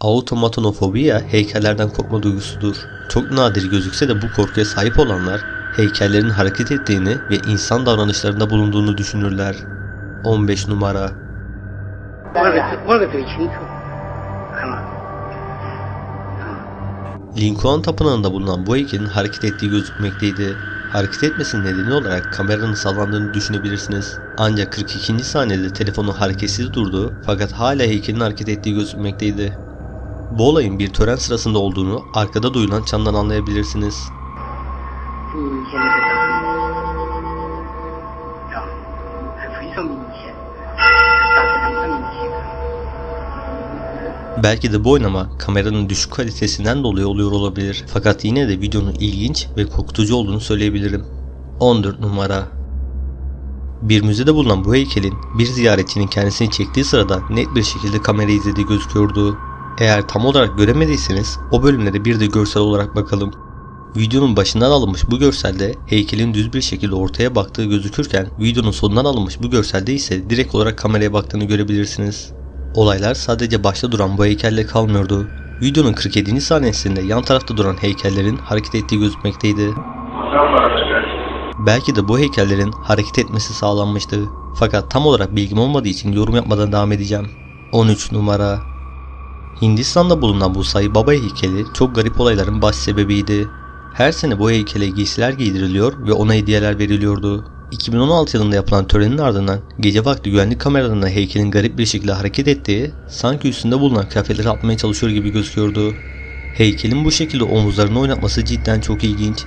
Automatanofobiya heykellerden korkma duygusudur. Çok nadir gözükse de bu korkuya sahip olanlar heykellerin hareket ettiğini ve insan davranışlarında bulunduğunu düşünürler. 15 numara Lincoln Tapınağı'nda bulunan bu heykelin hareket ettiği gözükmekteydi. Hareket etmesinin nedeni olarak kameranın sallandığını düşünebilirsiniz. Ancak 42. saniyede telefonun hareketsiz durdu fakat hala heykelin hareket ettiği gözükmekteydi. Bu olayın bir tören sırasında olduğunu arkada duyulan çandan anlayabilirsiniz. Belki de bu oynama kameranın düşük kalitesinden dolayı oluyor olabilir. Fakat yine de videonun ilginç ve korkutucu olduğunu söyleyebilirim. 14 numara bir müzede bulunan bu heykelin bir ziyaretçinin kendisini çektiği sırada net bir şekilde kamera izlediği gözüküyordu. Eğer tam olarak göremediyseniz o bölümlere bir de görsel olarak bakalım. Videonun başından alınmış bu görselde heykelin düz bir şekilde ortaya baktığı gözükürken videonun sonundan alınmış bu görselde ise direkt olarak kameraya baktığını görebilirsiniz. Olaylar sadece başta duran bu heykelle kalmıyordu. Videonun 47. saniyesinde yan tarafta duran heykellerin hareket ettiği gözükmekteydi. Belki de bu heykellerin hareket etmesi sağlanmıştı. Fakat tam olarak bilgim olmadığı için yorum yapmadan devam edeceğim. 13 numara Hindistan'da bulunan bu Sai Baba heykeli çok garip olayların baş sebebiydi. Her sene bu heykele giysiler giydiriliyor ve ona hediyeler veriliyordu. 2016 yılında yapılan törenin ardından gece vakti güvenlik kameralarına heykelin garip bir şekilde hareket ettiği, sanki üstünde bulunan kıyafetleri atmaya çalışıyor gibi gözüküyordu. Heykelin bu şekilde omuzlarını oynatması cidden çok ilginç.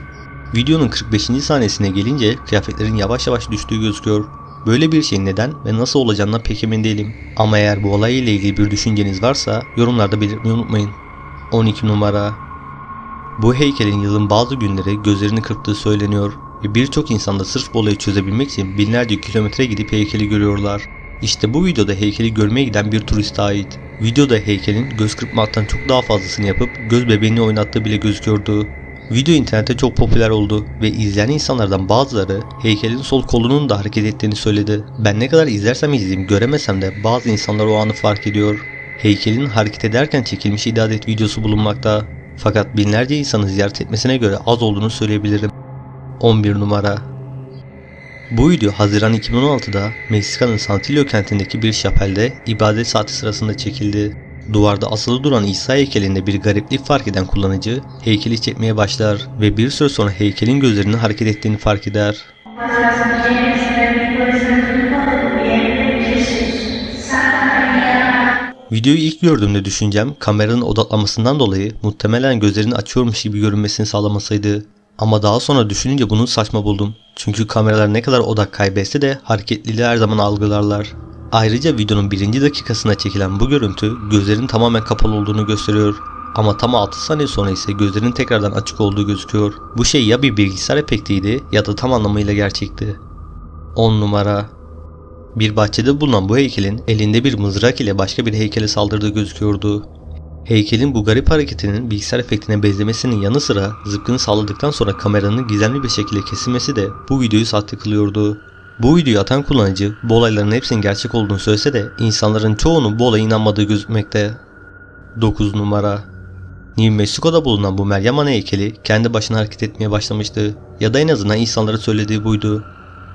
Videonun 45. sahnesine gelince kıyafetlerin yavaş yavaş düştüğü gözüküyor. Böyle bir şeyin neden ve nasıl olacağından pek emin değilim. Ama eğer bu olay ile ilgili bir düşünceniz varsa yorumlarda belirtmeyi unutmayın. 12 numara Bu heykelin yılın bazı günleri gözlerini kırptığı söyleniyor ve birçok insan da sırf bu olayı çözebilmek için binlerce kilometre gidip heykeli görüyorlar. İşte bu videoda heykeli görmeye giden bir turiste ait. Videoda heykelin göz kırpmaktan çok daha fazlasını yapıp göz bebeğini oynattığı bile gözüküyordu. Video internette çok popüler oldu ve izleyen insanlardan bazıları heykelin sol kolunun da hareket ettiğini söyledi. Ben ne kadar izlersem izleyeyim göremesem de bazı insanlar o anı fark ediyor. Heykelin hareket ederken çekilmiş ibadet videosu bulunmakta. Fakat binlerce insanı ziyaret etmesine göre az olduğunu söyleyebilirim. 11 numara Bu video Haziran 2016'da Meksika'nın Santillo kentindeki bir şapelde ibadet saati sırasında çekildi. Duvarda asılı duran İsa heykelinde bir gariplik fark eden kullanıcı heykeli çekmeye başlar ve bir süre sonra heykelin gözlerinin hareket ettiğini fark eder. Videoyu ilk gördüğümde düşüncem kameranın odaklanmasından dolayı muhtemelen gözlerini açıyormuş gibi görünmesini sağlamasıydı. Ama daha sonra düşününce bunu saçma buldum. Çünkü kameralar ne kadar odak kaybetse de hareketliliği her zaman algılarlar. Ayrıca videonun birinci dakikasına çekilen bu görüntü gözlerin tamamen kapalı olduğunu gösteriyor. Ama tam 6 saniye sonra ise gözlerin tekrardan açık olduğu gözüküyor. Bu şey ya bir bilgisayar efektiydi ya da tam anlamıyla gerçekti. 10 numara Bir bahçede bulunan bu heykelin elinde bir mızrak ile başka bir heykele saldırdığı gözüküyordu. Heykelin bu garip hareketinin bilgisayar efektine benzemesinin yanı sıra zıpkını salladıktan sonra kameranın gizemli bir şekilde kesilmesi de bu videoyu sahte kılıyordu. Bu videoyu atan kullanıcı bu olayların hepsinin gerçek olduğunu söylese de insanların çoğunun bu olaya inanmadığı gözükmekte. 9 numara New Mexico'da bulunan bu Meryem Ana heykeli kendi başına hareket etmeye başlamıştı. Ya da en azından insanlara söylediği buydu.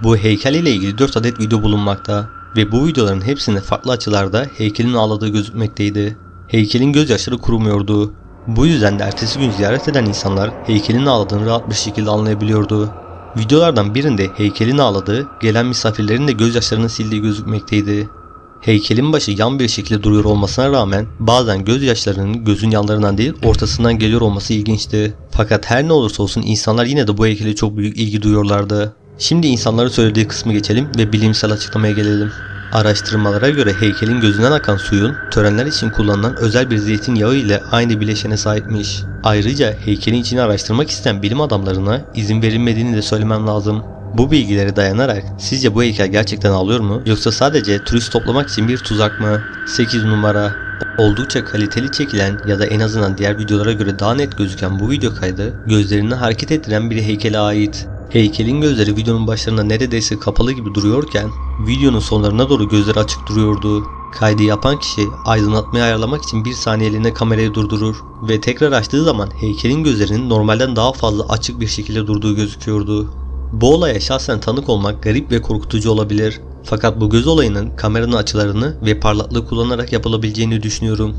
Bu heykel ile ilgili 4 adet video bulunmakta ve bu videoların hepsinde farklı açılarda heykelin ağladığı gözükmekteydi. Heykelin gözyaşları kurumuyordu. Bu yüzden de ertesi gün ziyaret eden insanlar heykelin ağladığını rahat bir şekilde anlayabiliyordu. Videolardan birinde heykelin ağladığı, gelen misafirlerin de gözyaşlarını sildiği gözükmekteydi. Heykelin başı yan bir şekilde duruyor olmasına rağmen bazen gözyaşlarının gözün yanlarından değil ortasından geliyor olması ilginçti. Fakat her ne olursa olsun insanlar yine de bu heykele çok büyük ilgi duyuyorlardı. Şimdi insanların söylediği kısmı geçelim ve bilimsel açıklamaya gelelim. Araştırmalara göre heykelin gözünden akan suyun törenler için kullanılan özel bir zeytinyağı ile aynı bileşene sahipmiş. Ayrıca heykelin içini araştırmak isteyen bilim adamlarına izin verilmediğini de söylemem lazım. Bu bilgilere dayanarak sizce bu heykel gerçekten ağlıyor mu yoksa sadece turist toplamak için bir tuzak mı? 8 numara Oldukça kaliteli çekilen ya da en azından diğer videolara göre daha net gözüken bu video kaydı gözlerini hareket ettiren bir heykele ait. Heykelin gözleri videonun başlarında neredeyse kapalı gibi duruyorken videonun sonlarına doğru gözleri açık duruyordu. Kaydı yapan kişi aydınlatmayı ayarlamak için bir saniyeliğine kamerayı durdurur ve tekrar açtığı zaman heykelin gözlerinin normalden daha fazla açık bir şekilde durduğu gözüküyordu. Bu olaya şahsen tanık olmak garip ve korkutucu olabilir. Fakat bu göz olayının kameranın açılarını ve parlaklığı kullanarak yapılabileceğini düşünüyorum.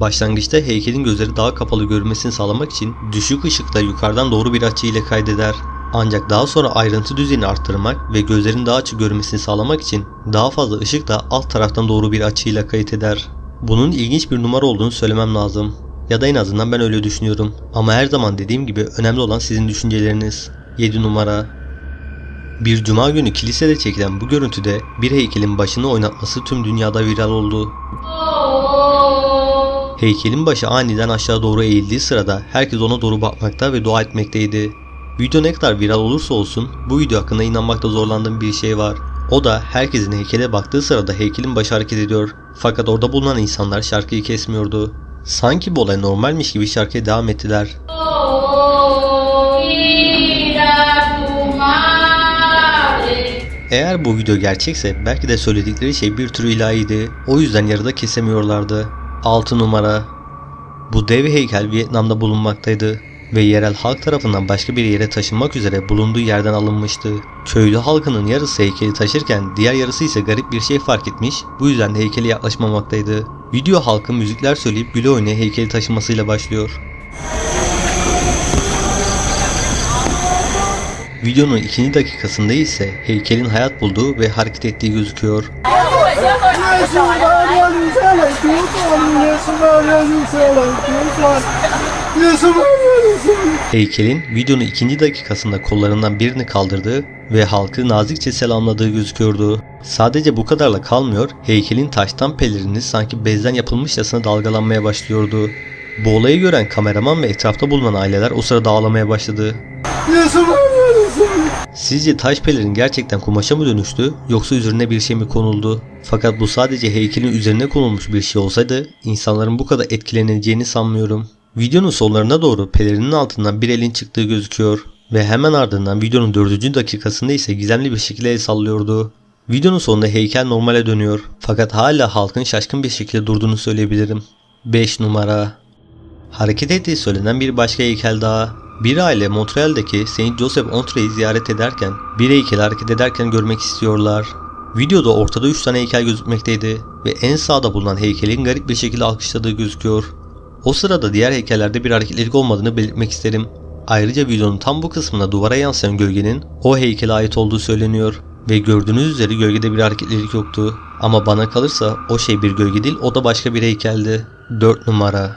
Başlangıçta heykelin gözleri daha kapalı görünmesini sağlamak için düşük ışıkla yukarıdan doğru bir açı ile kaydeder. Ancak daha sonra ayrıntı düzeyini arttırmak ve gözlerin daha açık görünmesini sağlamak için daha fazla ışıkla alt taraftan doğru bir açıyla kayıt eder. Bunun ilginç bir numara olduğunu söylemem lazım. Ya da en azından ben öyle düşünüyorum. Ama her zaman dediğim gibi önemli olan sizin düşünceleriniz. 7 numara bir cuma günü kilisede çekilen bu görüntüde bir heykelin başını oynatması tüm dünyada viral oldu. Heykelin başı aniden aşağı doğru eğildiği sırada herkes ona doğru bakmakta ve dua etmekteydi. Video ne kadar viral olursa olsun bu video hakkında inanmakta zorlandığım bir şey var. O da herkesin heykele baktığı sırada heykelin başı hareket ediyor. Fakat orada bulunan insanlar şarkıyı kesmiyordu. Sanki bu olay normalmiş gibi şarkıya devam ettiler. Eğer bu video gerçekse belki de söyledikleri şey bir tür ilahiydi. O yüzden yarıda kesemiyorlardı. 6 numara Bu dev heykel Vietnam'da bulunmaktaydı ve yerel halk tarafından başka bir yere taşınmak üzere bulunduğu yerden alınmıştı. Köylü halkının yarısı heykeli taşırken diğer yarısı ise garip bir şey fark etmiş bu yüzden de heykele yaklaşmamaktaydı. Video halkın müzikler söyleyip güle oynaya heykeli taşımasıyla başlıyor. Videonun ikinci dakikasında ise heykelin hayat bulduğu ve hareket ettiği gözüküyor. 耶 Heykelin videonun ikinci dakikasında kollarından birini kaldırdığı ve halkı nazikçe selamladığı gözüküyordu. Sadece bu kadarla kalmıyor, heykelin taştan pelerini sanki bezden yapılmışçasına dalgalanmaya başlıyordu. Bu olayı gören kameraman ve etrafta bulunan aileler o sırada ağlamaya başladı. Sizce taş pelerin gerçekten kumaşa mı dönüştü yoksa üzerine bir şey mi konuldu? Fakat bu sadece heykelin üzerine konulmuş bir şey olsaydı insanların bu kadar etkileneceğini sanmıyorum. Videonun sonlarına doğru pelerinin altından bir elin çıktığı gözüküyor ve hemen ardından videonun dördüncü dakikasında ise gizemli bir şekilde el sallıyordu. Videonun sonunda heykel normale dönüyor fakat hala halkın şaşkın bir şekilde durduğunu söyleyebilirim. 5 numara Hareket ettiği söylenen bir başka heykel daha. Bir aile Montreal'deki Saint Joseph Ontre'yi ziyaret ederken bir heykeli hareket ederken görmek istiyorlar. Videoda ortada 3 tane heykel gözükmekteydi ve en sağda bulunan heykelin garip bir şekilde alkışladığı gözüküyor. O sırada diğer heykellerde bir hareketlilik olmadığını belirtmek isterim. Ayrıca videonun tam bu kısmında duvara yansıyan gölgenin o heykele ait olduğu söyleniyor. Ve gördüğünüz üzere gölgede bir hareketlilik yoktu. Ama bana kalırsa o şey bir gölge değil o da başka bir heykeldi. 4 numara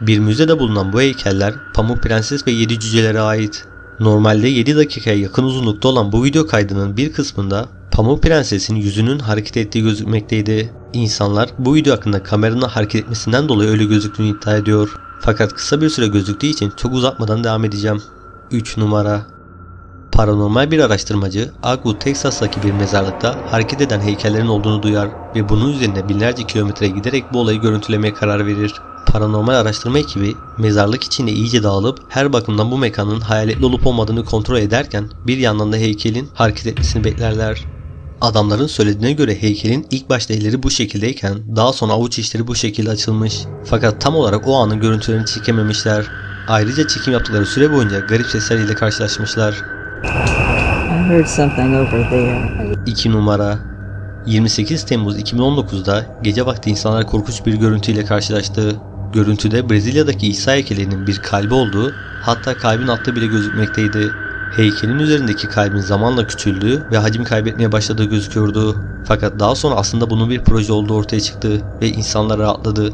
bir müzede bulunan bu heykeller Pamuk Prenses ve 7 cücelere ait. Normalde 7 dakikaya yakın uzunlukta olan bu video kaydının bir kısmında Pamuk Prenses'in yüzünün hareket ettiği gözükmekteydi. İnsanlar bu video hakkında kameranın hareket etmesinden dolayı öyle gözüktüğünü iddia ediyor. Fakat kısa bir süre gözüktüğü için çok uzatmadan devam edeceğim. 3 numara Paranormal bir araştırmacı Agwood, Texas'taki bir mezarlıkta hareket eden heykellerin olduğunu duyar ve bunun üzerine binlerce kilometre giderek bu olayı görüntülemeye karar verir. Paranormal araştırma ekibi mezarlık içinde iyice dağılıp her bakımdan bu mekanın hayaletli olup olmadığını kontrol ederken bir yandan da heykelin hareket etmesini beklerler. Adamların söylediğine göre heykelin ilk başta elleri bu şekildeyken daha sonra avuç içleri bu şekilde açılmış. Fakat tam olarak o anın görüntülerini çekememişler. Ayrıca çekim yaptıkları süre boyunca garip sesler ile karşılaşmışlar. I heard something over there. 2 numara 28 Temmuz 2019'da gece vakti insanlar korkunç bir görüntüyle karşılaştı. Görüntüde Brezilya'daki İsa heykelinin bir kalbi olduğu hatta kalbin altı bile gözükmekteydi. Heykelin üzerindeki kalbin zamanla küçüldüğü ve hacim kaybetmeye başladığı gözüküyordu. Fakat daha sonra aslında bunun bir proje olduğu ortaya çıktı ve insanlar rahatladı.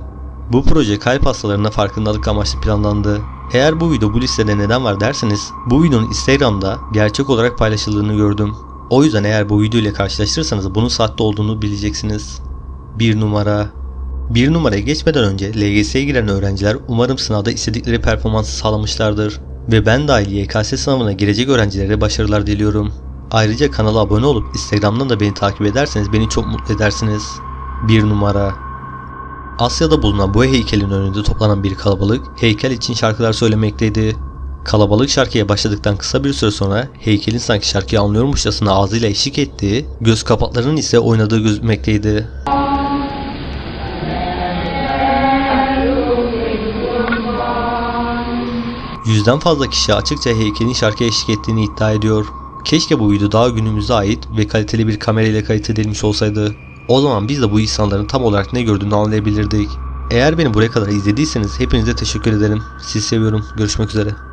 Bu proje kalp hastalarına farkındalık amaçlı planlandı. Eğer bu video bu listede neden var derseniz bu videonun Instagram'da gerçek olarak paylaşıldığını gördüm. O yüzden eğer bu video ile karşılaştırırsanız bunun sahte olduğunu bileceksiniz. 1 numara bir numaraya geçmeden önce LGS'ye giren öğrenciler umarım sınavda istedikleri performansı sağlamışlardır. Ve ben dahil YKS sınavına girecek öğrencilere başarılar diliyorum. Ayrıca kanala abone olup Instagram'dan da beni takip ederseniz beni çok mutlu edersiniz. 1 numara Asya'da bulunan bu heykelin önünde toplanan bir kalabalık heykel için şarkılar söylemekteydi. Kalabalık şarkıya başladıktan kısa bir süre sonra heykelin sanki şarkıyı anlıyormuşçasına ağzıyla eşlik ettiği, göz kapaklarının ise oynadığı gözükmekteydi. Yüzden fazla kişi açıkça heykelin şarkı eşlik ettiğini iddia ediyor. Keşke bu video daha günümüze ait ve kaliteli bir kamera ile kayıt edilmiş olsaydı. O zaman biz de bu insanların tam olarak ne gördüğünü anlayabilirdik. Eğer beni buraya kadar izlediyseniz hepinize teşekkür ederim. Sizi seviyorum. Görüşmek üzere.